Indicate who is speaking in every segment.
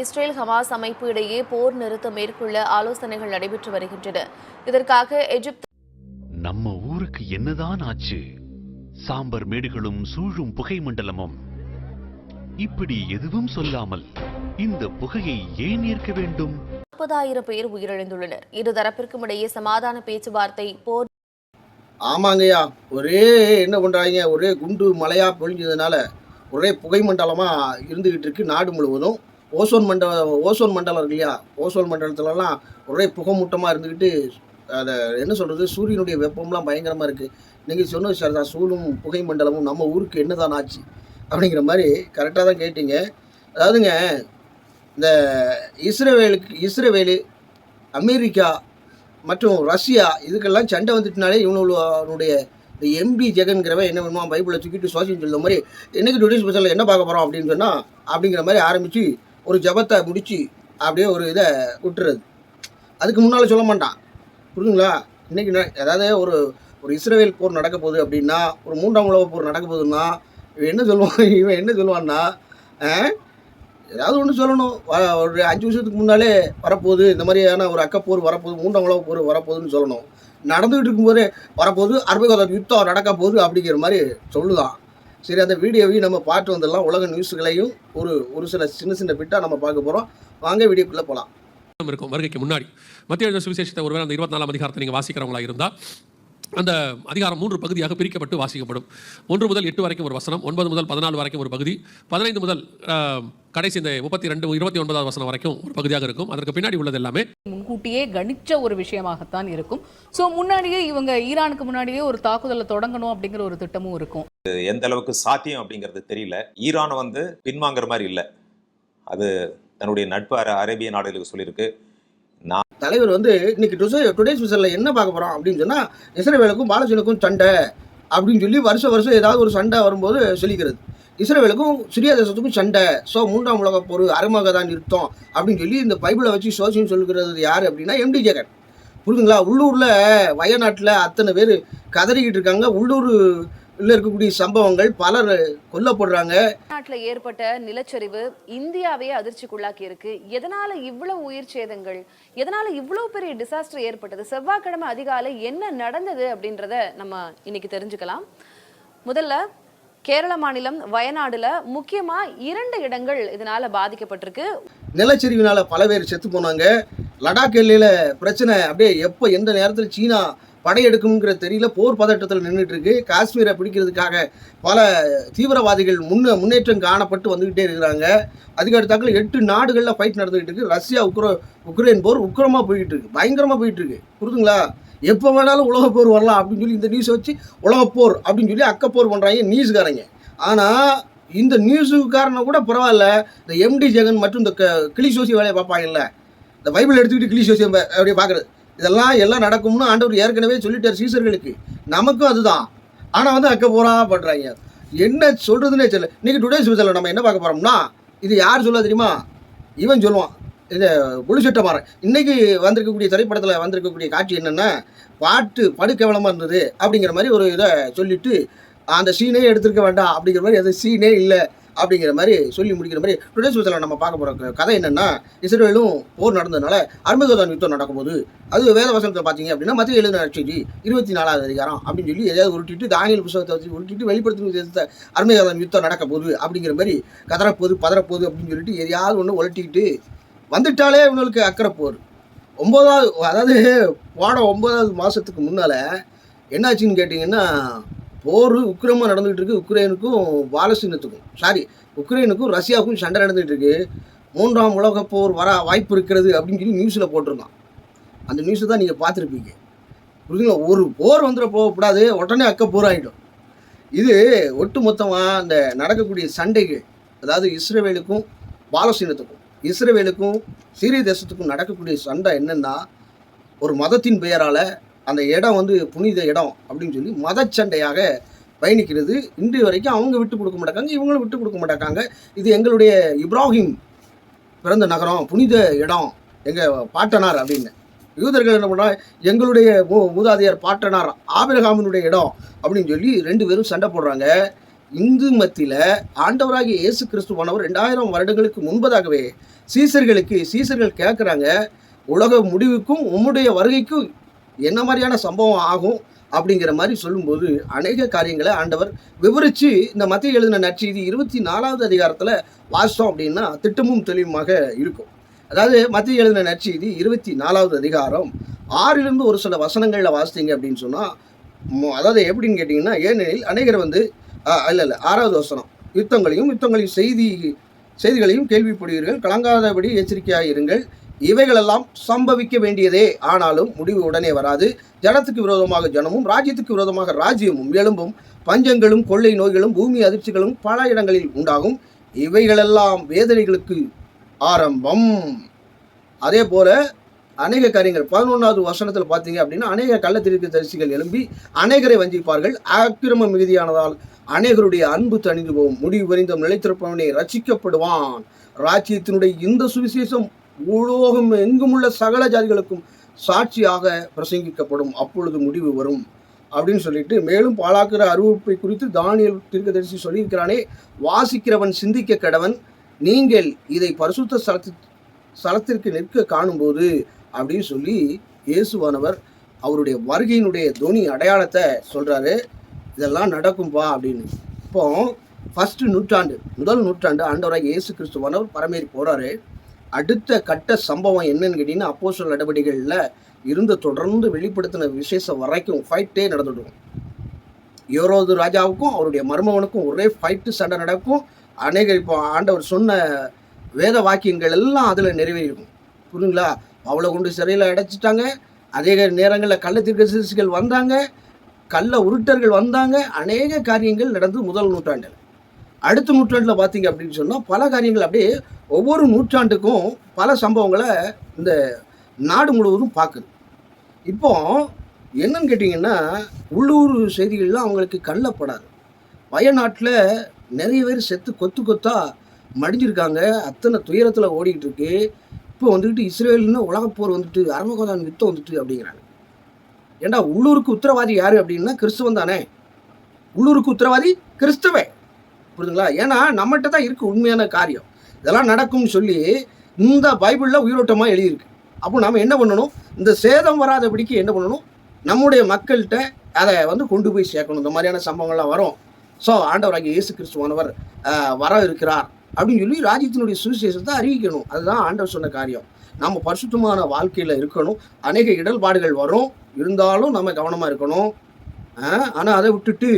Speaker 1: Israel Hamas அமைப்பு இடையே போர் நிறுத்தம் மேற்கொள்ள ஆலோசனைகள் நடைபெற்று வருகின்றன. இதற்காக எகிப்து
Speaker 2: நம்ம ஊருக்கு என்னதான் ஆச்சு? சாம்பர் மேடுகளும் சூழும் புகை மண்டலமும். இப்படி எதுவும் சொல்லாமல் இந்த புகையை ஏன் ஏற்க வேண்டும்?
Speaker 1: நாற்பதாயிரம் பேர் உயிரிழந்துள்ளனர். இரு தரப்பிற்கும் இடையே சமாதான பேச்சுவார்த்தை போர்
Speaker 3: ஆமாங்கய்யா. ஒரே என்ன பண்ணுறாங்க ஒரே குண்டு மழையாக பொழிஞ்சதுனால ஒரே புகை மண்டலமாக இருந்துக்கிட்டு இருக்கு நாடு முழுவதும். ஓசோன் மண்டல ஓசோன் மண்டலம் இருக்கு இல்லையா? ஓசோன் மண்டலத்துலலாம் ஒரே புகைமூட்டமாக இருந்துக்கிட்டு அதை என்ன சொல்கிறது சூரியனுடைய வெப்பம்லாம் பயங்கரமாக இருக்குது நீங்கள் சொன்னது சார் தான் சூழும் புகை மண்டலமும் நம்ம ஊருக்கு என்னதான் ஆச்சு? அப்படிங்கிற மாதிரி கரெக்டாக தான் கேட்டீங்க. அதாவதுங்க இந்த இஸ்ரேவேலுக்கு இஸ்ரேவேலு அமெரிக்கா மற்றும் ரஷ்யா இதுக்கெல்லாம் சண்டை வந்துட்டுனாலே இவனுடைய இந்த எம்பி ஜெகன்கிறவன் என்ன வேணுமா பைபிளை தூக்கிட்டு சுவாசின்னு சொல்லுற மாதிரி என்னைக்கு டுடே ஸ்பெஷலில் என்ன பார்க்க போகிறோம் அப்படின்னு சொன்னால் அப்படிங்கிற மாதிரி ஆரம்பித்து ஒரு ஜபத்தை முடித்து அப்படியே ஒரு இதை விட்டுறது. அதுக்கு முன்னால் சொல்ல மாட்டான். புரியுதுங்களா? இன்றைக்கி அதாவது ஒரு ஒரு இஸ்ரேல் போர் நடக்க போகுது அப்படின்னா ஒரு மூன்றாம் உலக போர் நடக்க போகுதுன்னா இவன் என்ன சொல்லுவான்? இவன் என்ன சொல்லுவான்னா ஆ, ஏதாவது ஒன்று சொல்லணும். ஒரு அஞ்சு வருஷத்துக்கு முன்னாலே வரப்போகுது இந்த மாதிரியான ஒரு அக்கப்போர் வரப்போகுது மூன்றாம் உலக போர் வரப்போகுதுன்னு சொல்லணும். நடந்துகிட்டு இருக்கும்போதே வரப்போகுது அறுபது யுத்தம் நடக்க போகுது அப்படிங்கிற மாதிரி சொல்லுதான். சரி அந்த வீடியோவையும் நம்ம பார்த்து வந்துடலாம் உலக நியூஸ்களையும் ஒரு ஒரு சில சின்ன சின்ன பிட்டாக நம்ம பார்க்க போகிறோம் வாங்க வீடியோக்குள்ளே போகலாம்
Speaker 4: இருக்கும் வருகைக்கு முன்னாடி. மத்திய எழுதின சுவிசேஷத்தை ஒருவேளை அந்த இருபத்தி நாலாம் அதிகாரத்தை நீங்கள் வாசிக்கிறவங்களா இருந்தால் அந்த அதிகாரம் மூன்று பகுதியாக பிரிக்கப்பட்டு வாசிக்கப்படும். ஒன்று முதல் எட்டு வரைக்கும் ஒரு வசனம் ஒன்பது முதல் பதினாலு வரைக்கும் ஒரு பகுதி பதினைந்து முதல் கடைசி இந்த முப்பத்தி ரெண்டு இருபத்தி ஒன்பதாவது வசனம் வரைக்கும் ஒரு பகுதியாக இருக்கும். அதற்கு பின்னாடி உள்ளது எல்லாமே.
Speaker 5: முன்கூட்டியே கணிச்ச ஒரு விஷயமாகத்தான் இருக்கும். ஸோ முன்னாடியே இவங்க ஈரானுக்கு முன்னாடியே ஒரு தாக்குதலை தொடங்கணும் அப்படிங்கிற ஒரு திட்டமும் இருக்கும்.
Speaker 6: எந்த அளவுக்கு சாத்தியம் அப்படிங்கிறது தெரியல. ஈரான் வந்து பின்வாங்குற மாதிரி இல்லை. அது தன்னுடைய நட்பு அர- அரேபிய நாடுகளுக்கு சொல்லியிருக்கு.
Speaker 3: தலைவர் வந்து இன்னைக்கு டுசே டுடே ஸ்பெஷலில் என்ன பார்க்க போகிறோம் அப்படின்னு சொன்னால் இஸ்ரேவேலுக்கும் பாலஸ்தீனுக்கும் சண்டை அப்படின்னு சொல்லி வருஷம் வருஷம் ஏதாவது ஒரு சண்டை வரும்போது சொல்லிக்கிறது. இஸ்ரேவேலுக்கும் சிரியா தேசத்துக்கும் சண்டை. ஸோ மூன்றாம் உலக போர் அருமாக தான் நிறுத்தம் அப்படின்னு சொல்லி இந்த பைபிளை வச்சு சோசியம் சொல்லுகிறது யார் அப்படின்னா எம்டி ஜெகன். புரியுதுங்களா உள்ளூரில் வயநாட்டில் அத்தனை பேர் கதறிக்கிட்டு இருக்காங்க. உள்ளூர் இருக்கக்கூடிய சம்பவங்கள் பலர் கொல்லப்படுறாங்க.
Speaker 1: நாட்டில் ஏற்பட்ட நிலச்சரிவு இந்தியாவே அதிர்ச்சிக்குள்ளாக்கி இருக்கு எதனால இவ்வளவு உயிர் சேதங்கள்? எதனால இவ்வளவு பெரிய டிசாஸ்டர் ஏற்பட்டது? செவ்வாய்க்கிழமை அதிகாலை என்ன நடந்தது அப்படின்றத நம்ம இன்னைக்கு தெரிஞ்சுக்கலாம். முதல்ல கேரள மாநிலம் வயநாடுல முக்கியமா இரண்டு இடங்கள் இதனால பாதிக்கப்பட்டிருக்கு.
Speaker 3: நிலச்சரிவினால பல பேர் செத்து போனாங்க. லடாக் எல்லையில் பிரச்சனை அப்படியே எப்போ எந்த நேரத்தில் சீனா படையெடுக்குங்கிற தெரியல போர் பதட்டத்தில் நின்றுட்டு இருக்கு காஷ்மீரை பிடிக்கிறதுக்காக பல தீவிரவாதிகள் முன்ன முன்னேற்றம் காணப்பட்டு வந்துக்கிட்டே இருக்கிறாங்க. அதுக்கு அடுத்தாக்கில் எட்டு நாடுகளில் ஃபைட் நடந்துகிட்டு இருக்கு. ரஷ்யா உக்ரோ உக்ரைன் போர் உக்கிரமாக போயிட்டு இருக்கு. பயங்கரமாக போயிட்டு இருக்கு. புரிதுங்களா? எப்போ வேணாலும் உலகப் போர் வரலாம் அப்படின்னு சொல்லி இந்த நியூஸை வச்சு உலகப்போர் அப்படின்னு சொல்லி அக்கப்போர் பண்ணுறாங்க நியூஸ்காரங்க ஆனால் இந்த நியூஸுக்காரனை கூட பரவாயில்ல. இந்த எம்டி ஜெகன் மற்றும் இந்த க கிளி சோசி வேலையை பார்ப்பாங்கல்ல. இந்த பைபிள் எடுத்துக்கிட்டு கிளி சோசி அப்படியே பார்க்குறது. இதெல்லாம் எல்லாம் நடக்கும்னு ஆண்டவர் ஏற்கனவே சொல்லிட்டார் சீசர்களுக்கு. நமக்கும் அதுதான். ஆனால் வந்து அக்க போரா பண்ணுறாங்க என்ன சொல்கிறதுனே தெரியல. இன்னைக்கு டுடே ஸ்பெஷலில் நம்ம என்ன பார்க்க போகிறோம்னா இது யார் சொல்ல தெரியுமா? இவன் சொல்லுவான். இது புலிசெட்ட மாறன். இன்னைக்கு வந்திருக்கக்கூடிய திரைப்படத்தில் வந்திருக்கக்கூடிய காட்சி என்னென்னா பாட்டு படுக்கவலமாக இருந்தது அப்படிங்கிற மாதிரி ஒரு இதை சொல்லிட்டு அந்த சீனே எடுத்திருக்க வேண்டாம் அப்படிங்கிற மாதிரி அது சீனே இல்லை. அப்படிங்கிற மாதிரி சொல்லி முடிக்கிற மாதிரி டுடே ஸ்பெஷலில் நம்ம பார்க்க போகிற கதை என்னென்னா இஸ்ரேலும் போர் நடந்ததுனால அர்மகதான் யுத்தம் நடக்கும்போது அது வேத வசனத்தில் பார்த்தீங்க அப்படின்னா மத்திய எழுதின செய்தி இருபத்தி நாலாவது அதிகாரம் அப்படின்னு சொல்லி எதாவது உருட்டிட்டு தானியல் புத்தகத்தை வச்சு உருட்டிட்டு வெளிப்படுத்தும் விதத்தை அர்மகதான் யுத்தம் நடக்க போகுது அப்படிங்கிற மாதிரி கதறப்போகுது பதறப்போகுது அப்படின்னு சொல்லிட்டு எதையாவது ஒன்று உலட்டிக்கிட்டு வந்துட்டாலே இவங்களுக்கு அக்கறை போர். ஒம்பதாவது அதாவது போட ஒம்பதாவது மாதத்துக்கு முன்னால் என்னாச்சுன்னு கேட்டிங்கன்னா போர் உக்ரமாக நடந்துகிட்டு இருக்கு. உக்ரைனுக்கும் பாலஸ்தீனத்துக்கும். சாரி உக்ரைனுக்கும் ரஷ்யாவுக்கும் சண்டை நடந்துகிட்டு இருக்கு. மூன்றாம் உலகப் போர் வர வாய்ப்பு இருக்கிறது அப்படின்னு சொல்லி நியூஸில் போட்டிருந்தான். அந்த நியூஸை தான் நீங்கள் பார்த்துருப்பீங்க. புரியுதுங்களா ஒரு போர் வந்துட போகக்கூடாது. உடனே அக்க போர் ஆகிடும் இது ஒட்டு மொத்தமாக அந்த நடக்கக்கூடிய சண்டைகள் அதாவது இஸ்ரேவேலுக்கும் பாலஸ்தீனத்துக்கும் இஸ்ரேவேலுக்கும் சீரிய தேசத்துக்கும் நடக்கக்கூடிய சண்டை என்னென்னா ஒரு மதத்தின் பெயரால் அந்த இடம் வந்து புனித இடம் அப்படின்னு சொல்லி மதச்சண்டையாக பயணிக்கிறது. இன்று வரைக்கும் அவங்க விட்டு கொடுக்க மாட்டாங்க இவங்களும் விட்டு கொடுக்க மாட்டாங்க. இது எங்களுடைய இப்ராஹிம் பிறந்த நகரம் புனித இடம். எங்கள் பாட்டனார் அப்படின்னு. யூதர்கள் என்ன பண்ணுறாங்க எங்களுடைய மூ மூதாதையர் பாட்டனார் ஆபிரகாமினுடைய இடம் அப்படின்னு சொல்லி ரெண்டு பேரும் சண்டை போடுறாங்க. இந்து மத்தியில் ஆண்டவராகிய இயேசு கிறிஸ்துவானவர் ரெண்டாயிரம் வருடங்களுக்கு முன்பதாகவே சீசர்களுக்கு சீசர்கள் கேட்குறாங்க உலக முடிவுக்கும் உம்முடைய வருகைக்கும் என்ன மாதிரியான சம்பவம் ஆகும் அப்படிங்கிற மாதிரி சொல்லும்போது அநேக காரியங்களை ஆண்டவர் விவரித்து இந்த மத்திய எழுதின நற்செய்தி இருபத்தி நாலாவது அதிகாரத்தில் வாசித்தோம் அப்படின்னா திட்டமும் தெளிவுமாக இருக்கும். அதாவது மத்திய எழுதின நற்செய்தி இருபத்தி நாலாவது அதிகாரம் ஆறிலிருந்து ஒரு சில வசனங்களில் வாசித்தீங்க அப்படின்னு சொன்னால் அதாவது எப்படின்னு கேட்டிங்கன்னா ஏனெனில் அநேகர் வந்து இல்லை இல்லை ஆறாவது வசனம் யுத்தங்களையும் யுத்தங்களையும் செய்தி செய்திகளையும் கேள்விப்படுவீர்கள் கலங்காதபடி எச்சரிக்கையாக இருங்கள் இவைகளெல்லாம் சம்பவிக்க வேண்டியதே. ஆனாலும் முடிவு உடனே வராது. ஜனத்துக்கு விரோதமாக ஜனமும் ராஜ்யத்துக்கு விரோதமாக ராஜ்யமும் எழும்பும். பஞ்சங்களும் கொள்ளை நோய்களும் பூமி அதிர்ச்சிகளும் பல இடங்களில் உண்டாகும். இவைகளெல்லாம் வேதனைகளுக்கு ஆரம்பம். அதே போல அநேக காரியங்கள். பதினொன்றாவது வசனத்தில் பார்த்தீங்க அப்படின்னா அநேக கள்ளத்திற்கு தரிசிகள் எழும்பி அநேகரை வஞ்சிப்பார்கள். அக்கிரம மிகுதியானதால் அநேகருடைய அன்பு தணிந்து போகும். முடிவு வரிந்தும் நிலைத்திருப்பவனை ரசிக்கப்படுவான் ராஜ்யத்தினுடைய இந்த சுவிசேஷம் உலோகம் எங்குமுள்ள சகல ஜாதிகளுக்கும் சாட்சியாக பிரசங்கிக்கப்படும். அப்பொழுது முடிவு வரும் அப்படின்னு சொல்லிட்டு மேலும் பாலாக்கிற அறிவிப்பை குறித்து தானியல் தீர்க்கதரிசி சொல்லியிருக்கிறானே வாசிக்கிறவன் சிந்திக்க கடவன் நீங்கள் இதை பரிசுத்த ஸ்தலத்து ஸ்தலத்திற்கு நிற்க காணும்போது அப்படின்னு சொல்லி இயேசுவானவர் அவருடைய வருகையினுடைய துணி அடையாளத்தை சொல்கிறாரு இதெல்லாம் நடக்கும்பா அப்படின்னு. இப்போ ஃபஸ்ட்டு நூற்றாண்டு முதல் நூற்றாண்டு ஆண்டவராக இயேசு கிறிஸ்துவானவர் பரமேறி போகிறாரு அடுத்த கட்ட சம்பவம் என்னன்னு கேட்டிங்கன்னா அப்போசல் நடவடிக்கைகளில் இருந்து தொடர்ந்து வெளிப்படுத்தின விசேஷம் வரைக்கும் ஃபைட்டே நடந்துடும். யோரோது ராஜாவுக்கும் அவருடைய மருமகனுக்கும் ஒரே ஃபைட்டு சண்டை நடக்கும். அநேக இப்போ ஆண்டவர் சொன்ன வேத வாக்கியங்கள் எல்லாம் அதில் நிறைவேறிடும் புரியுங்களா அவளை கொண்டு சிறையில் அடைச்சிட்டாங்க. அதே நேரங்களில் கள்ள தீர்க்கதரிசிகள் வந்தாங்க. கள்ள உருட்டர்கள் வந்தாங்க. அநேக காரியங்கள் நடந்து முதல் நூற்றாண்டில். அடுத்த நூற்றாண்டில் பார்த்தீங்க அப்படின்னு சொன்னால் பல காரியங்கள் அப்படியே ஒவ்வொரு நூற்றாண்டுக்கும் பல சம்பவங்களை இந்த நாடு முழுவதும் பார்க்குது. இப்போ என்னன்னு கேட்டிங்கன்னா உள்ளூர் செய்திகள்லாம் அவங்களுக்கு கள்ளப்படாது. வயநாட்டில் நிறைய பேர் செத்து கொத்து கொத்தாக மடிஞ்சிருக்காங்க. அத்தனை துயரத்தில் ஓடிக்கிட்டு இருக்கு இப்போ வந்துட்டு இஸ்ரேல்னு உலகப்போர் வந்துட்டு அரமகோதான் யுத்தம் வந்துட்டு அப்படிங்கிறாங்க. ஏண்டா உள்ளூருக்கு உத்தரவாதி யார் அப்படின்னா கிறிஸ்துவன் தானே? உள்ளூருக்கு உத்தரவாதி கிறிஸ்தவன். புரியுதுங்களா ஏன்னா நம்மகிட்ட தான் இருக்குது உண்மையான காரியம். இதெல்லாம் நடக்கும்னு சொல்லி இந்த பைபிளில் உயிரோட்டமாக எழுதியிருக்கு. அப்போ நம்ம என்ன பண்ணணும்? இந்த சேதம் வராதபடிக்கு என்ன பண்ணணும்? நம்முடைய மக்கள்கிட்ட அதை வந்து கொண்டு போய் சேர்க்கணும். இந்த மாதிரியான சம்பவங்கள்லாம் வரும். ஸோ ஆண்டவராகிய இயேசு கிறிஸ்துவானவர் வர இருக்கிறார் அப்படின்னு சொல்லி ராஜ்யத்தினுடைய சுவிசேஷத்தை அறிவிக்கணும். அதுதான் ஆண்டவர் சொன்ன காரியம். நம்ம பரிசுத்தமான வாழ்க்கையில் இருக்கணும். அநேக இடர்பாடுகள் வரும். இருந்தாலும் நம்ம கவனமாக இருக்கணும். ஆனால் அதை விட்டுட்டு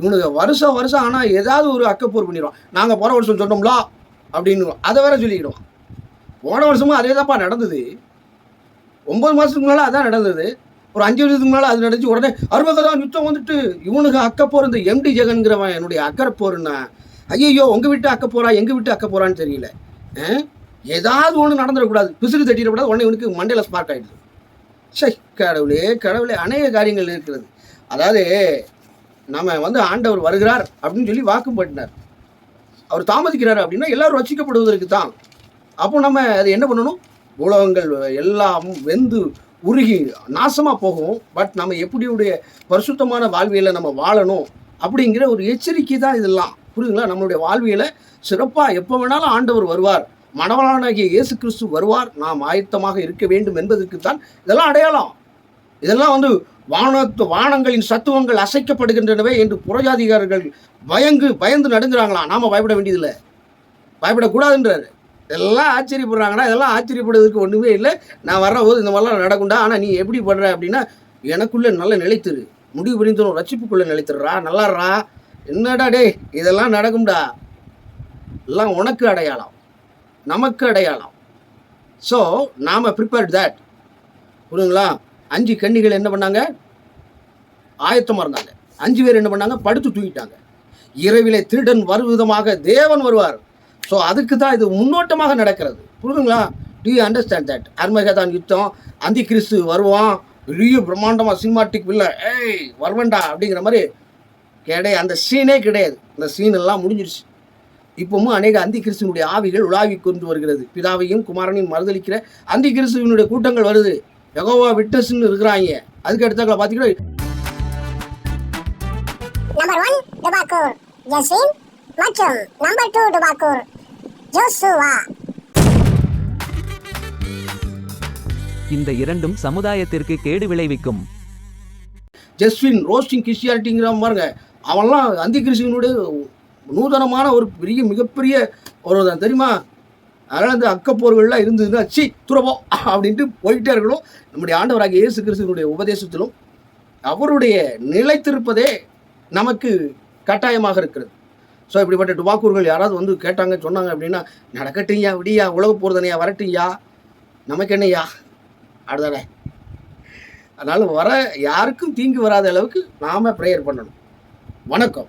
Speaker 3: இவனுக்கு வருஷம் வருஷம் ஆனால் ஏதாவது ஒரு அக்கப்போர் பண்ணிடுவான். நாங்கள் போன வருஷம் சொன்னோம்லா அப்படின்னு அதை வேற சொல்லிக்கிடுவான். போன வருஷமும் அதே தான்ப்பா நடந்தது. ஒம்பது மாதத்துக்கு முன்னால் அதான் நடந்தது. ஒரு அஞ்சு வருஷத்துக்கு முன்னால் அது நடந்துச்சு. உடனே அருமகதான் யுத்தம் வந்துட்டு இவனுக்கு அக்கப்போர் இந்த எம்டி ஜெகன்கிறவன் என்னுடைய அக்கறை போருன்னா ஐயோ உங்கள் வீட்டு அக்க போகிறா எங்கள் வீட்டு அக்க போகிறான்னு தெரியல. ஆ? ஏதாவது ஒன்று நடந்துடக்கூடாது. பிசுறு தட்டிடக்கூடாது. உடனே இவனுக்கு மண்டையில் ஸ்பார்க் ஆகிடுது சை கடவுளே கடவுளே அநேக காரியங்கள் இருக்கிறது. அதாவது நம்ம வந்து ஆண்டவர் வருகிறார் அப்படின்னு சொல்லி வாக்கு பண்ணினார் அவர் தாமதிக்கிறார் அப்படின்னா எல்லாரும் ரசிக்கப்படுவதற்கு தான். அப்போ நம்ம அதை என்ன பண்ணணும்? உலகங்கள் எல்லாம் வெந்து உருகி நாசமாக போகும். பட் நம்ம எப்படியுடைய பரிசுத்தமான வாழ்வியலை நம்ம வாழணும் அப்படிங்கிற ஒரு எச்சரிக்கை தான் இதெல்லாம். புரியுதுங்களா? நம்மளுடைய வாழ்வியலை சிறப்பாக எப்போ வேணாலும் ஆண்டவர் வருவார். மணவளானாகிய இயேசு கிறிஸ்து வருவார். நாம் ஆயத்தமாக இருக்க வேண்டும் என்பதற்கு தான் இதெல்லாம் அடையாளம். இதெல்லாம் வந்து வானத்து வானங்களின் சத்துவங்கள் அசைக்கப்படுகின்றனவே என்று புறஜாதிகாரர்கள் பயங்கு பயந்து நடுங்குறாங்களாம். நாம பயப்பட வேண்டியதில்லை. பயப்படக்கூடாதுன்றாரு. இதெல்லாம் ஆச்சரியப்படுறாங்கடா இதெல்லாம் ஆச்சரியப்படுறதுக்கு ஒன்றுமே இல்லை. நான் வர்றபோது இந்த மாதிரிலாம் நடக்கும்டா. ஆனால் நீ எப்படி பண்ணுற அப்படின்னா எனக்குள்ளே நல்ல நிலைத்திரு முடிவு புரிந்தனும் ரட்சிப்புக்குள்ளே நிலைத்திடுறா நல்லாடுறா என்னடா டேய் இதெல்லாம் நடக்கும்டா. எல்லாம் உனக்கு அடையாளம். நமக்கு அடையாளம். ஸோ நாம் ப்ரிப்பேர்ட் தட் புரியுங்களா அஞ்சு கன்னிகள் என்ன பண்ணாங்க? ஆயத்தமாக இருந்தாங்க. அஞ்சு பேர் என்ன பண்ணாங்க? படுத்து தூங்கிட்டாங்க. இரவிலே திருடன் வருவிதமாக தேவன் வருவார். ஸோ அதுக்கு தான் இது முன்னோட்டமாக நடக்கிறது. புரியுதுங்களா do you understand that Armageddon யுத்தம். அந்தி கிறிஸ்து வருவான். பெரிய பிரம்மாண்டமாக சினிமாட்டிக் இல்லை ஏய் வருவேண்டா அப்படிங்கிற மாதிரி கிடையாது. அந்த சீனே கிடையாது. அந்த சீன் எல்லாம் முடிஞ்சிருச்சு. இப்பவும் அநேக அந்தி கிறிஸ்துவனுடைய ஆவிகள் உலாவி கொண்டு வருகிறது. பிதாவையும் குமாரனையும் மறுதளிக்கிற அந்தி கிறிஸ்துவனுடைய கூட்டங்கள் வருது. யெகோவா விட்னஸ்ன்னு இருக்கிறாங்க. அதுக்கு அடுத்தாக்களை பார்த்தீங்கன்னா
Speaker 7: Number one, டுபாக்கூர் ஜஸ்வின் மற்றும் நம்பர் டூ டுபாக்கூர் ஜோசுவா
Speaker 8: இந்த இரண்டும் சமுதாயத்திற்கு கேடு விளைவிக்கும்.
Speaker 3: ஜஸ்வின் ரோஸ்டிங் கிறிஸ்டியானிட்டிங்கிற பாருங்க அவன்லாம் அந்தி கிறிஸ்டியனுடைய நூதனமான ஒரு பெரிய மிகப்பெரிய ஒரு தான் தெரியுமா? அதனால் அந்த அக்கப்போர்கள்லாம் இருந்ததுன்னா சி துறவோம் அப்படின்ட்டு போயிட்டே இருக்கணும். நம்முடைய ஆண்டவராக இயேசு கிறிஸ்துவனுடைய உபதேசத்திலும் அவருடைய நிலைத்திருப்பதே நமக்கு கட்டாயமாக இருக்கிறது. ஸோ இப்படிப்பட்ட டுபாக்கூர்கள் யாராவது வந்து கேட்டாங்க சொன்னாங்க அப்படின்னா நடக்கட்டும்யா விடியா உழவு போகிறதனையா வரட்டும்யா? நமக்கு என்னையா அப்படிதானே அதனால் வர யாருக்கும் தீங்கு வராத அளவுக்கு நாம் ப்ரேயர் பண்ணணும். வணக்கம்.